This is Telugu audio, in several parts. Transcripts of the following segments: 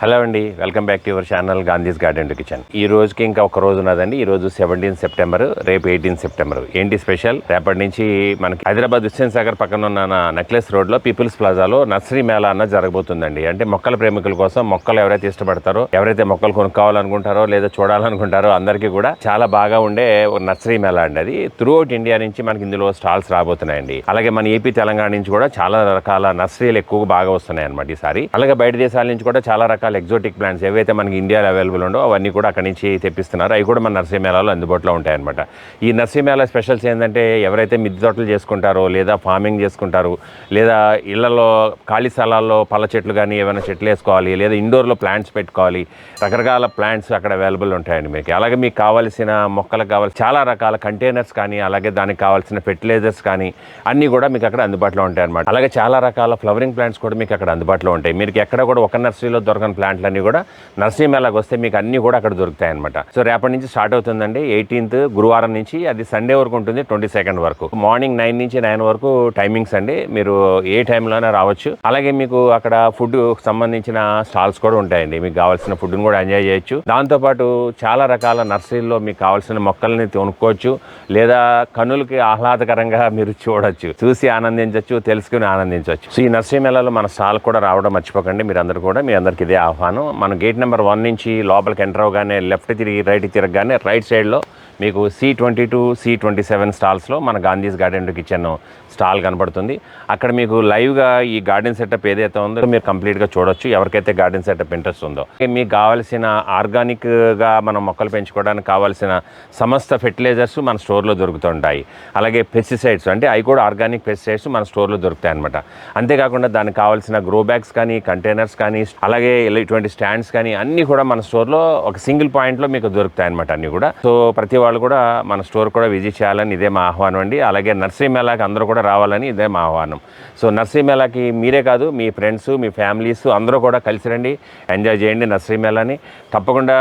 హలో అండి welcome back to your channel Gandhi's garden kitchen. ఈ రోజుకి ఇంకా ఒక రోజు ఉన్నదండి ఈ రోజు సెవెంటీన్ సెప్టెంబర్ రేపు ఎయిటీన్ సెప్టెంబర్. ఏంటి స్పెషల్? రేపటి నుంచి మనకి హైదరాబాద్ హుస్సేన్ సాగర్ పక్కన ఉన్న నెక్లెస్ రోడ్లో పీపుల్స్ ప్లాజాలో నర్సరీ మేళా అన్నది జరగబోతుందండి. అంటే మొక్కల ప్రేమికుల కోసం మొక్కలు ఎవరైతే ఇష్టపడతారో ఎవరైతే మొక్కలు కొనుక్కోవాలనుకుంటారో లేదా చూడాలనుకుంటారో అందరికీ కూడా చాలా బాగా ఉండే ఒక నర్సరీ మేళా అండి అది. త్రూ అవుట్ ఇండియా నుంచి మనకి ఇందులో స్టాల్స్ రాబోతున్నాయండి. అలాగే మన ఏపీ తెలంగాణ నుంచి కూడా చాలా రకాల నర్సరీలు ఎక్కువ బాగా వస్తున్నాయి అనమాట ఈసారి. అలాగే బయట దేశాల నుంచి కూడా చాలా రకాల ఎగ్జోటిక్ ప్లాంట్స్ ఏవైతే మనకి ఇండియాలో అవైలబుల్ ఉండో అవన్నీ కూడా అక్కడి నుంచి తెప్పిస్తున్నారు. అవి కూడా మన నర్సరీ మేళాలో అందుబాటులో ఉంటాయన్నమాట. ఈ నర్సరీ మేళా స్పెషల్స్ ఏంటంటే ఎవరైతే మిద్దె తోటలు చేసుకుంటారో లేదా ఫార్మింగ్ చేసుకుంటారు లేదా ఇళ్ళలో ఖాళీ స్థలాల్లో పళ్ళ చెట్లు కానీ ఏమైనా చెట్లు వేసుకోవాలి లేదా ఇండోర్లో ప్లాంట్స్ పెట్టుకోవాలి రకరకాల ప్లాంట్స్ అక్కడ అవైలబుల్ ఉంటాయండి మీకు. అలాగే మీకు కావాల్సిన మొక్కలకు కావాల్సిన చాలా రకాల కంటైనర్స్ కానీ అలాగే దానికి కావాల్సిన ఫెర్టిలైజర్స్ కానీ అన్నీ కూడా మీకు అక్కడ అందుబాటులో ఉంటాయి అనమాట అలాగే చాలా రకాల ఫ్లవరింగ్ ప్లాంట్స్ కూడా మీకు అక్కడ అందుబాటులో ఉంటాయి. మీకు ఎక్కడ కూడా ఒక నర్సరీలో దొరకని ప్లాంట్లన్నీ కూడా నర్సరీ మేళాకి వస్తే మీకు అన్నీ కూడా అక్కడ దొరుకుతాయి అనమాట సో రేపటి నుంచి స్టార్ట్ అవుతుందండి. ఎయిటీన్త్ గురువారం నుంచి అది సండే వరకు ఉంటుంది ట్వంటీ సెకండ్ వరకు. మార్నింగ్ నైన్ నుంచి నైన్ వరకు టైమింగ్స్ అండి. మీరు ఏ టైంలోనే రావచ్చు. అలాగే మీకు అక్కడ ఫుడ్ సంబంధించిన స్టాల్స్ కూడా ఉంటాయండి. మీకు కావాల్సిన ఫుడ్ని కూడా ఎంజాయ్ చేయొచ్చు. దాంతోపాటు చాలా రకాల నర్సరీల్లో మీకు కావాల్సిన మొక్కల్ని కొనుక్కోవచ్చు. లేదా కన్నులకి ఆహ్లాదకరంగా మీరు చూడొచ్చు. చూసి ఆనందించవచ్చు తెలుసుకుని ఆనందించవచ్చు సో ఈ నర్సరీ మేళాలో మన స్టాల్ కూడా రావడం మర్చిపోకండి. మీరు అందరు కూడా మీ అందరికి ఇదే ఆహ్వానం. మన గేట్ నెంబర్ వన్ నుంచి లోపలికి ఎంటర్ అవగానే లెఫ్ట్ తిరిగి రైట్ తిరగగానే రైట్ సైడ్లో మీకు C twenty two C twenty seven స్టాల్స్లో మన గాంధీస్ గార్డెన్ కిచెన్ స్టాల్ కనబడుతుంది. అక్కడ మీకు లైవ్గా ఈ గార్డెన్ సెటప్ ఏదైతే ఉందో మీరు కంప్లీట్గా చూడొచ్చు. ఎవరికైతే గార్డెన్ సెటప్ ఇంట్రెస్ట్ ఉందో. మీకు కావాల్సిన ఆర్గానిక్గా మనం మొక్కలు పెంచుకోవడానికి కావాల్సిన సమస్త ఫెర్టిలైజర్స్ మన స్టోర్లో దొరుకుతుంటాయి. అలాగే పెస్టిసైడ్స్ అంటే అవి కూడా ఆర్గానిక్ పెస్టిసైడ్స్ మన స్టోర్లో దొరుకుతాయి అనమాట అంతేకాకుండా దానికి కావాల్సిన గ్రో బ్యాగ్స్ కానీ కంటైనర్స్ కానీ అలాగే ఇలా ఇటువంటి స్టాండ్స్ కానీ అన్నీ కూడా మన స్టోర్లో ఒక సింగిల్ పాయింట్లో మీకు దొరుకుతాయి అనమాట అన్నీ కూడా. సో ప్రతి వాళ్ళు కూడా మన స్టోర్ కూడా విజిట్ చేయాలని ఇదే మా ఆహ్వానం అండి. అలాగే నర్సరీ మేళాకి అందరూ కూడా రావాలని ఇదే మా ఆహ్వానం. సో నర్సరీ మేళాకి మీరే కాదు మీ ఫ్రెండ్స్ మీ ఫ్యామిలీస్ అందరూ కూడా కలిసి రండి ఎంజాయ్ చేయండి నర్సరీ మేళాని తప్పకుండా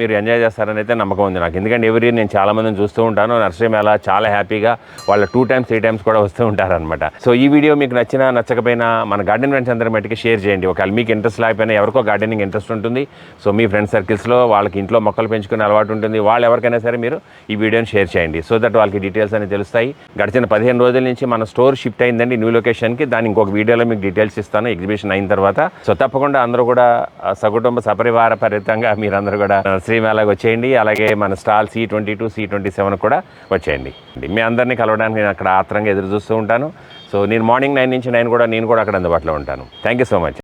మీరు ఎంజాయ్ చేస్తారని అయితే నమ్మకం ఉంది నాకు. ఎందుకంటే ఎవరి నేను చాలామందిని చూస్తూ ఉంటాను నర్సరీ మేళా చాలా హ్యాపీగా వాళ్ళు టూ టైమ్స్ త్రీ టైమ్స్ కూడా వస్తూ ఉంటారనమాట సో ఈ వీడియో మీకు నచ్చినా నచ్చకపోయినా మన గార్డెన్ ఫ్రెండ్స్ అందరి మట్టికి షేర్ చేయండి. ఒకవేళ మీకు ఇంట్రెస్ట్ లేకపోయినా ఎవరికో గార్డెనింగ్ ఇంట్రెస్ట్ ఉంటుంది. సో మీ ఫ్రెండ్ సర్కిల్స్లో వాళ్ళకి ఇంట్లో మొక్కలు పెంచుకునే అలవాటు ఉంటుంది. వాళ్ళు ఎవరికైనా సరే మీరు ఈ వీడియోని షేర్ చేయండి. సో దట్ వాళ్ళకి డీటెయిల్స్ అని తెలుస్తాయి. గడిచిన పదిహేను రోజుల నుంచి మన స్టోర్ షిఫ్ట్ అయిందండి న్యూ లొకేషన్కి దాని ఇంకొక వీడియోలో మీకు డీటెయిల్స్ ఇస్తాను. ఎగ్జిబిషన్ అయిన తర్వాత. సో తప్పకుండా అందరూ కూడా సకుటుంబ సపరివార పరితంగా మీరందరూ కూడా ఆ, శ్రీమేళకు వచ్చేయండి. అలాగే మన stall C twenty two C twenty seven కూడా వచ్చేయండి. మీ అందరినీ కలవడానికి నేను అక్కడ ఆత్రంగా ఎదురు చూస్తూ ఉంటాను. సో నేను మార్నింగ్ నైన్ నుంచి నైన్ కూడా నేను కూడా అక్కడ అందుబాటులో ఉంటాను. Thank you so much